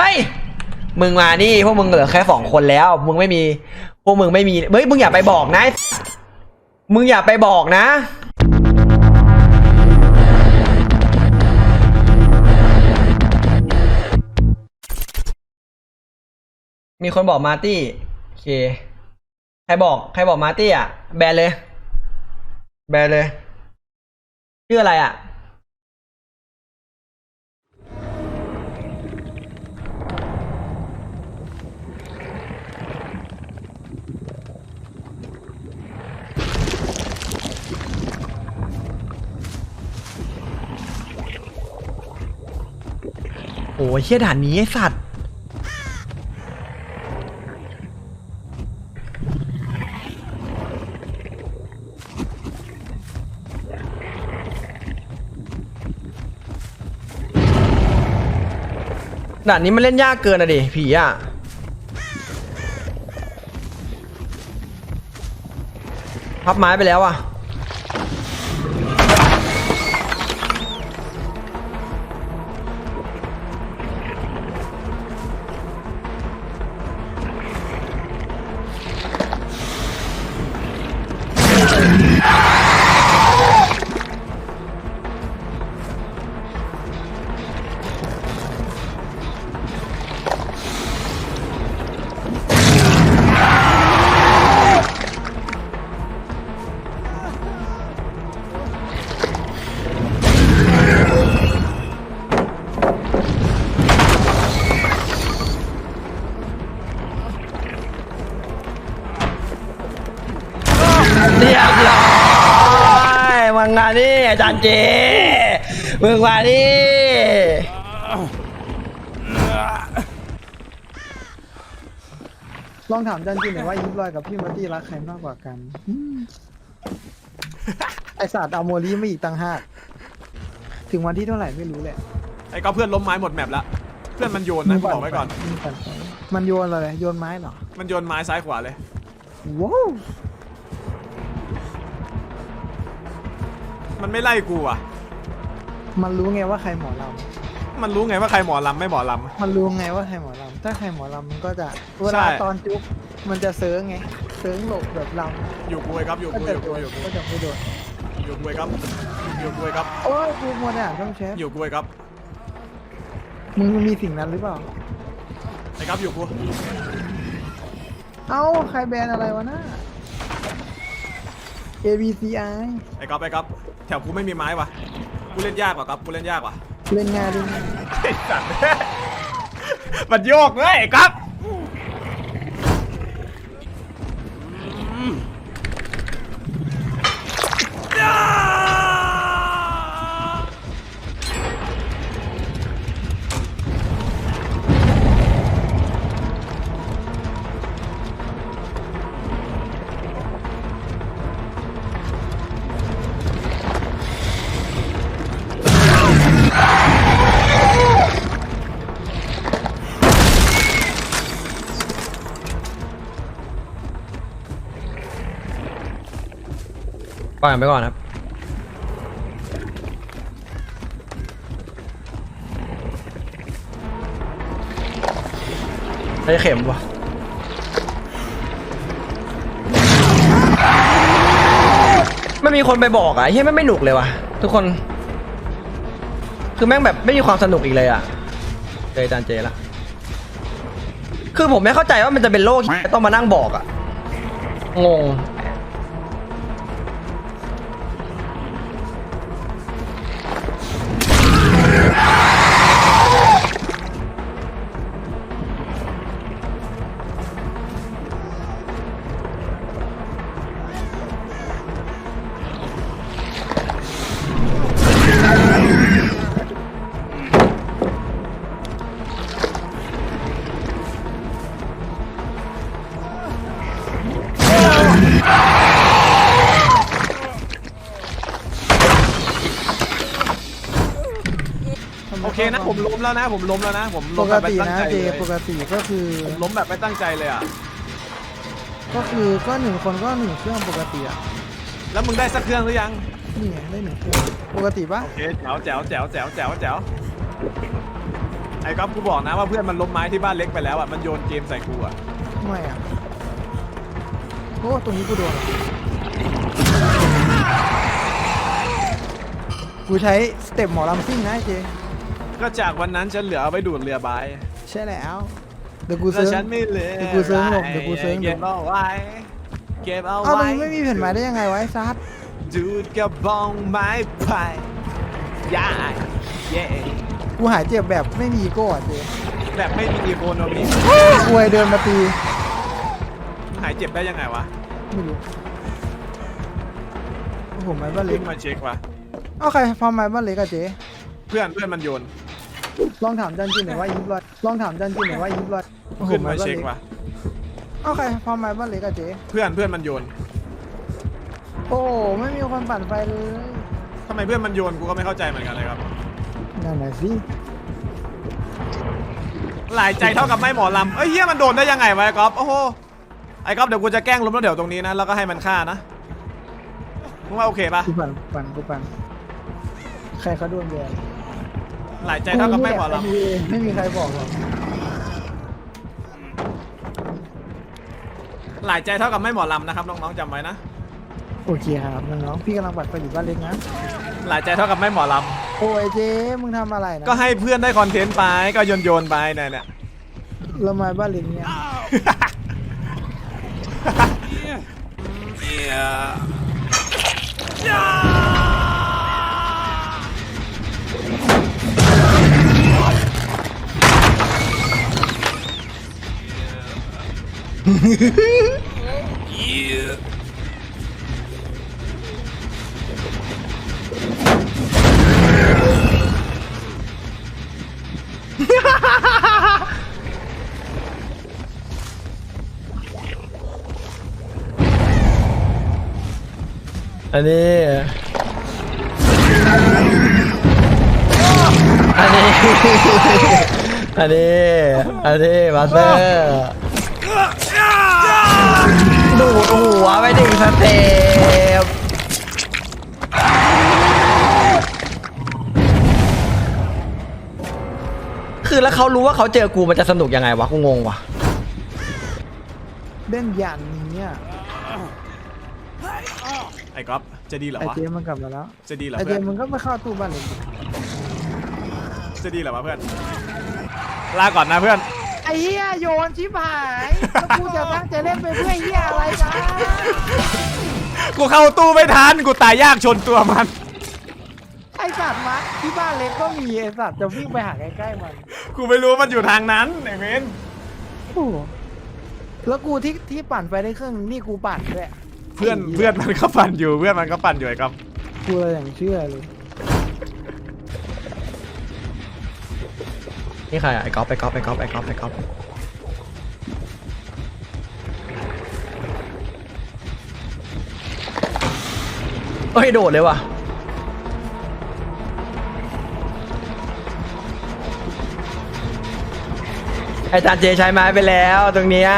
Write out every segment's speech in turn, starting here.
เฮ้ย มึงมานี่ พวกมึงเหลือแค่สองคนแล้ว มึงไม่มี พวกมึงไม่มี เฮ้ย มึงอย่าไปบอกนะ มึงอย่าไปบอกนะมีคนบอกมาร์ตี้ โอเค ใครบอก ใครบอกมาร์ตี้อะ แบนเลย แบนเลย ชื่ออะไรอะ โอ้ยเชี่ยด่านนี้ไอ้สัตว์ ด่านนี้มันเล่นยากเกินอะดิผีอะพับไม้ไปแล้วอะาจารย์เจมึงมานี่ลองถามจันจิหน่อยว่ายิปลอยกับพี่มาร์ตี้รักใครมากกว่ากันอืมไอสัตว์เอาโมลีไม่อีกตังหากถึงวันที่เท่าไหร่ไม่รู้แหละไอ้ก็เพื่อนล้มไม้หมดแมปแล้วเพื่อนมันโยนนะกูบอกไว้ก่อนมึงปั่นไปมันโยนอะไรโยนไม้เหรอ มันโยนไม้ซ้ายขวาเลย ว้าว มันไม่ไล่กูอะ มันรู้ไงว่าใครหมอลมันรู้ไงว่าใครหมอลำไม่หมอลำมันรู้ไงว่าใครหมอลำถ้าใครหมอลำมันก็จะเวลาใช่ตอนจุ๊บมันจะเซิร์งไงเซิร์งหลบแบบลำอยู่กูไอ้ครับอยู่ำก็กูอจะยู่โดกูนอยู่กูก็จะไม่โดนอยู่กูไอ้ครับอยู่กูไอ้ครับโอ้ยกูมัวแต่อ่านช่องแชทอยู่กูไอ้ครับมึงมีสิ่งนั้นหรือเปล่า ไอ้ครับอยู่กูเอ้าใครแบนอะไรวะน่า A B C I ไอ้ครับไอ้ครับแถวกูไม่มีไม้ว่ะกูเล่นยากกว่าครับกูเล่นยากกว่าเล่นงานเล่นงานไอ้สัตว์ มันโยกเลยไอ้ครับ ปล่อยมันไปก่อนครับ ใช้เข็มวะไม่มีคนไปบอกอะเฮ้ยไม่งไม่หนุกเลยว่ะทุกคน คือแม่งแบบไม่มีความสนุกอีกเลยอะเจออาจานเจละ คือผมไม่เข้าใจว่ามันจะเป็นโลกที่ต้องมานั่งบอกอะ งง เคนะผมล้มแล้วนะ ผมล้มแล้วนะ ผมปล้มกแบบไม่ติตั้งนะใจเจเลยปกติก็คือผมล้มแบบไม่ตั้งใจเลยอะ ก็คือก็หนึ่งคนก็หนึ่งเครื่องปกติอะแล้วมึงได้สักเครื่องหรือยัง นี่ไงได้หนึ่งเครื่องปกติปะโอเคแจ๋วแจ๋วแจ๋วแจ๋วแจ๋วแจ๋วไออ้ก๊อฟกูบอกนะว่าเพื่อนมันล้มไม้ที่บ้านเล็กไปแล้วอะ มันโยนเกมใส่กูอะ ไม่อะโอ้ตรงนี้กูโดนเหรอกูใช้สเต็ปหมอลำซิ่งนะไอ้เจ ก็จากวันนั้นฉันเหลือเอาไปดูดเรือใบใช่แล้ว เดี๋ยวกูแล้วเซิร์ชฉันไม่เหลือเดี๋ยวกูเซิร์ชหลบเดี๋ยวกูเซิร์ชหลบเก็บเอาไว้ เก็บเอาเอ้าตรงไว้นี้ไม่มีแผ่นไม้ได้ยังไงวะไอ้ซัดดูดกระบองไม้ไผ่ย่าเย่กูหายเจ็บแบบไม่มีอีโก้อะเจแบบไม่มีอีโคโนมีกวยเดินมาตีหายเจ็บได้ยังไงวะไม่รู้โอ้โหไม้บ้านเล็ขึ้กนมาเช็ควะเอาใครฟาร์มไม้บ้านเล็กอะเจ๊เพื่อนเพื่อนมันโยน ลองถามจันจินหน่อยว่ายิบรอยลองถามจันจินหน่อยว่ายิบรอยโอ้โหขึ้นไม้มาบ้านเช็คเล็กวะเอาใครฟาร์มไม้บ้านเล็กอะเจ๊เพื่อนเพื่อนมันโยนโอ้โหไม่มีคนปั่นไฟเลยทำไมเพื่อนมันโยนกูก็ไม่เข้าใจเหมือนกันเลยครับนั่นน่ะสิหลายใจเท่ากับไม่หมอลำเอ้ยเฮียมันโดนได้ยังไงวะไอ้ก๊อฟโอ้โหไอ้ก๊อฟเดี๋ยวกูจะแกล้งล้มแล้วเดี๋ยวตรงนี้นะแล้วก็ให้มันฆ่านะมึงว่าโอเคปะกูปั่นปั่นกูปั่นใครเขาโดนแบน หลายใจเท่ากับไม่หมอลกูเองไม่มีใครบอกหรอกำหลายใจเท่ากับไม่หมอลำนะครับน้องๆจำไว้นะ โอเคครับน้องๆพี่กำลังปั่นไฟอยู่บ้านเล็กนะ หลายใจเท่ากับไม่หมอลโอ้ยเจ๊มึงทำอะไรนะำก็ให้เพื่อนได้คอนเทนต์ไปก็โยนโยนๆไปเนี่ยเนี่ย เรามาบ้านเล็กเนี่ย อันนี้ อันนี้ อันนี้ อันนี้มาสเตอร์ ดูดหัวไปดึงสเต็ปคือแล้วเขารู้ว่าเขาเจอกูมันจะสนุกยังไงวะกูงงวะเล่นยันนี้อะไอ้ก๊อฟจะดีเหรอไอวะ เจมันกลับมาแล้วจะดีเหรอไอเจเพื่อนมึงก็มาเข้าตู้บ้านเล็กดิจะดีเหรอวะเพื่อน ลาก่อนนะเพื่อนไอ้เหี้ยโยนชิบหายแล้วกูจะตั้งใจเล่นไปเพื่อเหี้ยอะไรนะกูเข้าตู้ไม่ทันกูตายยากชนตัวมัน ไอสัตว์มะที่บ้านเล็กก็มีไอสัตว์จะวิ่งไปหาใกล้ๆมันกูไม่รู้ว่ามันอยู่ทางนั้นไอ้เมนโอ้โหแล้วกูที่ที่ปั่นไปได้เครื่องนึงนี่กูปั่นด้วยเพื่อนเพื่อนมันก็ปั่นอยู่เพื่อนมันก็ปั่นอยู่ไอ้ก๊อฟกูเลยอย่างเชื่อเลย นี่ใครอะไอ้ก๊อฟไอ้ก๊อฟไอ้ก๊อฟไอ้ก๊อฟไอ้ก๊อฟเฮ้ยโดดเลยว่ะอาจารย์เจใช้ไม้ไปแล้วตรงเนี้ย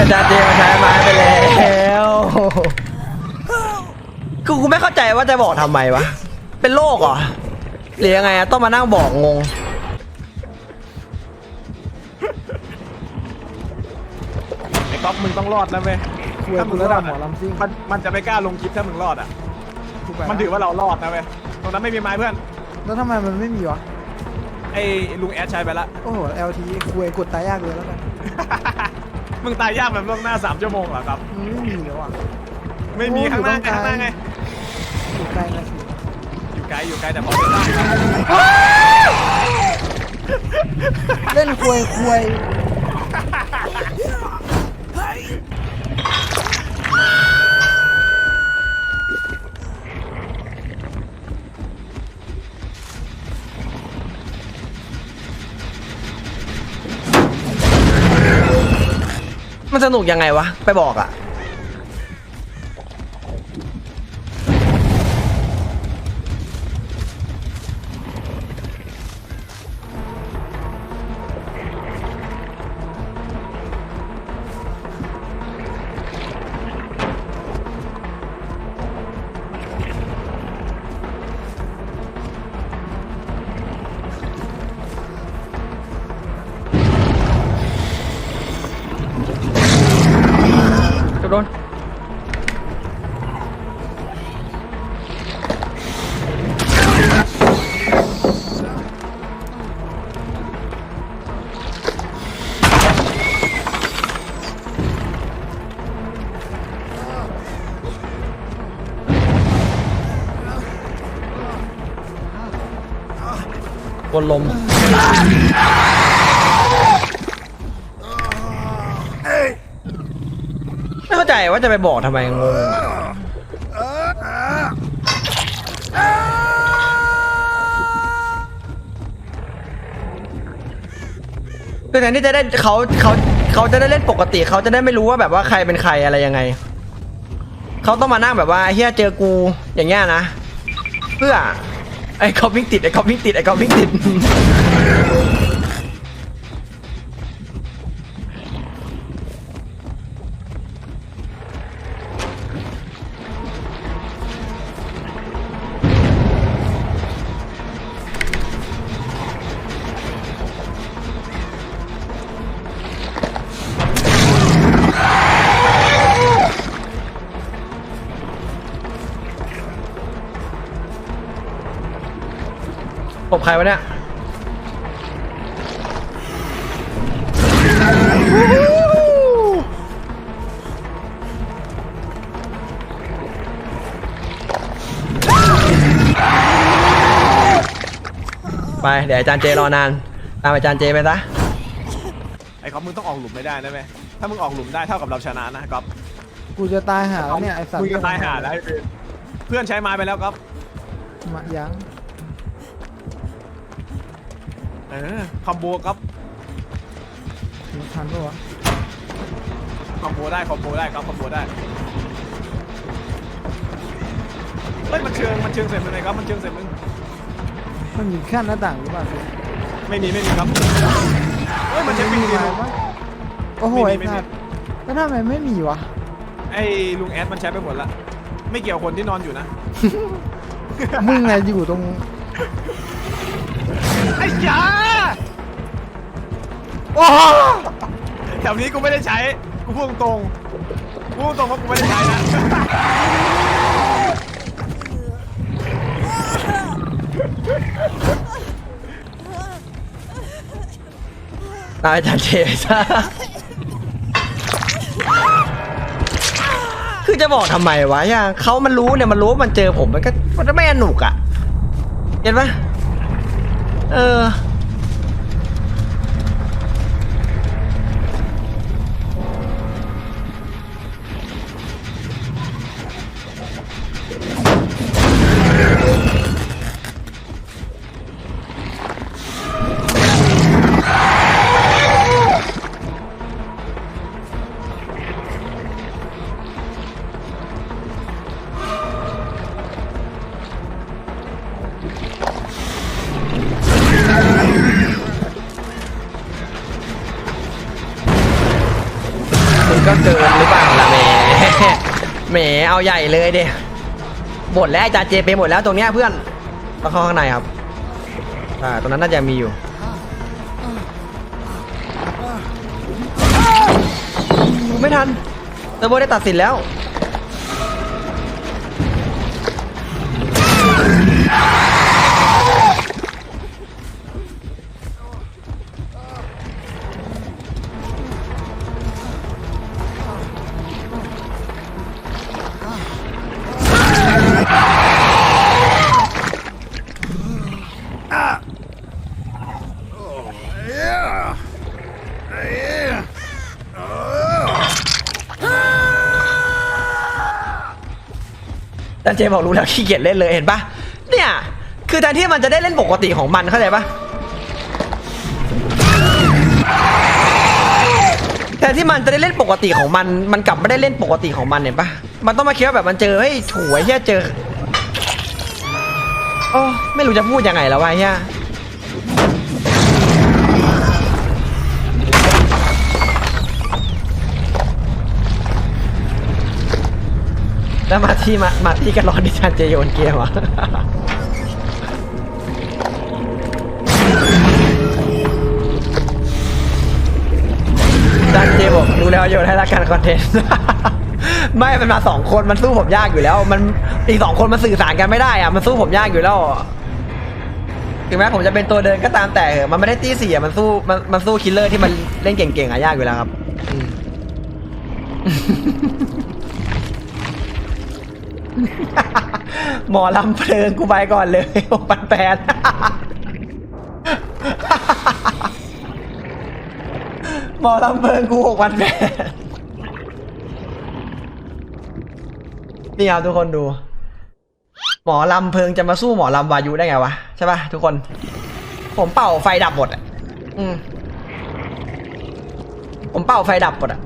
อาจารย์เจมาใช้ไม้ไปแล้วคือกูไม่เข้าใจว่าจะบอกทำไมวะ เป็นโรคเหรอหรือยังไงอะต้องมานั่งบอกงง ไอ้ก๊อฟมึงต้องรอดนะเว้ยคุยกูระดับหมอลำซิ่ง มันมันจะไม่กล้าลงคลิปถ้ามึงรอดอะกูไปมันถือว่าเรารอดนะเว้ยตรงนั้นไม่มีไม้เพื่อน แล้วทำไมมันไม่มีวะ ไอ้ลุงแอดใช้ไปละ โอ้โห LT คุยกดตายยากเลยแล้วกัน มึงตายยากแบบล่วงหน้า3ชั่วโมงเหรอครับมันไม่มีแล้วอะไม่มีโอ้ข้างหน้าอยู่ไงตรงกลางข้างหน้าไง อยู่ไกลนะสิอยู่ไกลอยู่ไกลแต่พอจะได้ เล่นคุยคุย มันสนุกยังไงวะ ไปบอกอะ โดนวนลม ไม่เข้า ใจว่าจะไปบอกทำไมงงคือแทนที่จะได้เขาเขาเขาจะได้เล่นปกติเขาจะได้ไม่รู้ว่าแบบว่าใครเป็นใครอะไรยังไง เขาต้องมานั่งแบบว่าเฮียเจอกูอย่างเงี้ยนะ เพื่อไอ้เขาวิ่งติดไอ้เขาวิ่งติดไอ้เขาวิ่งติด บใครวะเนี่ยไป เดี๋ยวอาจารย์เจรอนาน ตามอาจารย์เจไปซะไอ้ก๊อฟมึงต้องออกหลุมไม่ได้นะเว้ยถ้ามึงออกหลุมได้เท่ากับเราชนะนะก๊อฟกูจะตายหาแล้วเนี่ยไอสัตว์มึงจะตายหาแล้วเพื่อนเพื่อนใช้ไม้ไปแล้วก๊อฟมายัง เออคอมโบก๊อฟมีทันปะวะคอมโบได้คอมโบได้ก๊อฟคอมโบได้เฮ้ยมันเชิงมันเชิงเสร็จมึงไงก๊อฟมันเชิงเสร็จมึงมันมีขั้นหน้าต่างหรือเปล่าไม่มีไม่มีครับเฮ้ยมันใช้ปิงมีดีไหมลุงวะโอ้โหไม่ไอมีไม่มี สัตว์แล้วทำไมไม่มีวะไอ้ลุงแอดมันใช้ไปหมดละไม่เกี่ยวคนที่นอนอยู่นะ มึงไงอยู่ตรง ไอ้ยาโอ้โหแถวนี้กูไม่ได้ใช้ กูพูดตรงๆกูพูดตรงๆว่ากูไม่ได้ใช้นะตามอาจารย์เจไปซะคือจะบอกทำไมวะย่าเขามันรู้เนี่ยมันรู้ว่ามันเจอผมมันก็มันจะไม่สนุกอะ เห็นปะ เออ แหมเอาใหญ่เลยเดีหมดแล้วอาจารย์เจไปหมดแล้วตรงเนี้ยเพื่อนต้องเข้าข้างในครับอ่าตรงนั้นน่าจะมีอยู่ไม่ทันเตอร์โบได้ตัดสินแล้ว จารย์เจบอกรู้แล้วขี้เกียจเล่นเลยเห็นปะเนี่ย คือแทนที่มันจะได้เล่นปกติของมันเข้าใจปะแทนที่มันจะได้เล่นปกติของมัน มันกลับไม่ได้เล่นปกติของมันเห็นปะมันต้องมาคิดว่าแบบมันเจอเฮ้ยถวยเฮียเจอโอ้ไม่รู้จะพูดยังไงแล้ววะเฮีย แล้วมาที่มามาที่กันรอนดิฉันเจโยนเกมอะดันเจบอกรู้แล้วโยนให้ละกันคอนเทนต์ไม่มันมาสองคนมันสู้ผมยากอยู่แล้ว มันอีกสองคนมันสื่อสารกันไม่ได้อะมันสู้ผมยากอยู่แล้วถึงแม้ผมจะเป็นตัวเดินก็ตามแต่มันไม่ได้ตีเสียมันสู้มันมันสู้คิลเลอร์ที่มันเล่นเก่งๆอะยากอยู่แล้วครับ หมอลำเพลิงกูไปก่อนเลยหกพันแปดหมอลำเพลิงกูหกพันแปดนี่ครับทุกคนดู หมอลำเพลิงจะมาสู้หมอลำวายุได้ไงวะ ใช่ปะทุกคน ผมเป่าไฟดับหมดอะอืมผมเป่าไฟดับหมดอะ